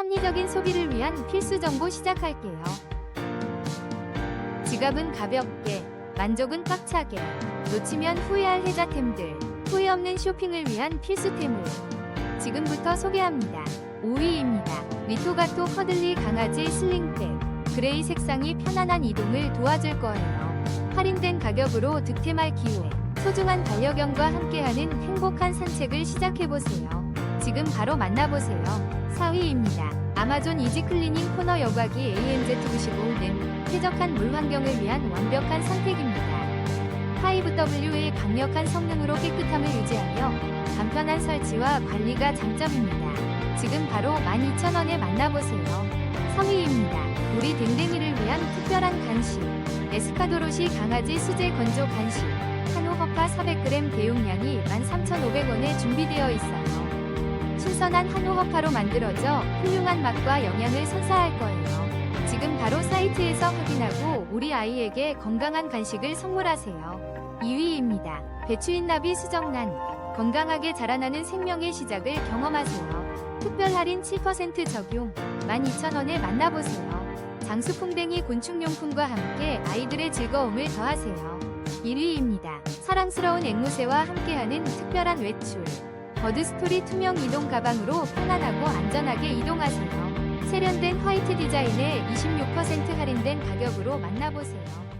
합리적인 소비를 위한 필수 정보 시작할게요. 지갑은 가볍게, 만족은 꽉차게, 놓치면 후회할 혜자템들, 후회 없는 쇼핑을 위한 필수템을 지금부터 소개합니다. 5위입니다. 리토가토 커들리 강아지 슬링백. 그레이 색상이 편안한 이동을 도와줄 거예요. 할인된 가격으로 득템할 기회. 소중한 반려견과 함께하는 행복한 산책을 시작해보세요. 지금 바로 만나보세요. 4위입니다. 아마존 이지 클리닝 코너 여과기 AMZ95는 쾌적한 물 환경을 위한 완벽한 선택입니다. 5W의 강력한 성능으로 깨끗함을 유지하며 간편한 설치와 관리가 장점입니다. 지금 바로 12,000원에 만나보세요. 3위입니다. 우리 댕댕이를 위한 특별한 간식. 에스카도로시 강아지 수제 건조 간식. 한우 허파 400g 대용량이 13,500원에 준비되어 있어요. 신선한 한우 허파로 만들어져 훌륭한 맛과 영양을 선사할 거예요. 지금 바로 사이트에서 확인하고 우리 아이에게 건강한 간식을 선물하세요. 2위입니다. 배추인 나비 수정란. 건강하게 자라나는 생명의 시작을 경험하세요. 특별 할인 7% 적용. 12,000원에 만나보세요. 장수풍뎅이 곤충용품과 함께 아이들의 즐거움을 더하세요. 1위입니다. 사랑스러운 앵무새와 함께하는 특별한 외출. 버드스토리 투명 이동 가방으로 편안하고 안전하게 이동하세요. 세련된 화이트 디자인에 26% 할인된 가격으로 만나보세요.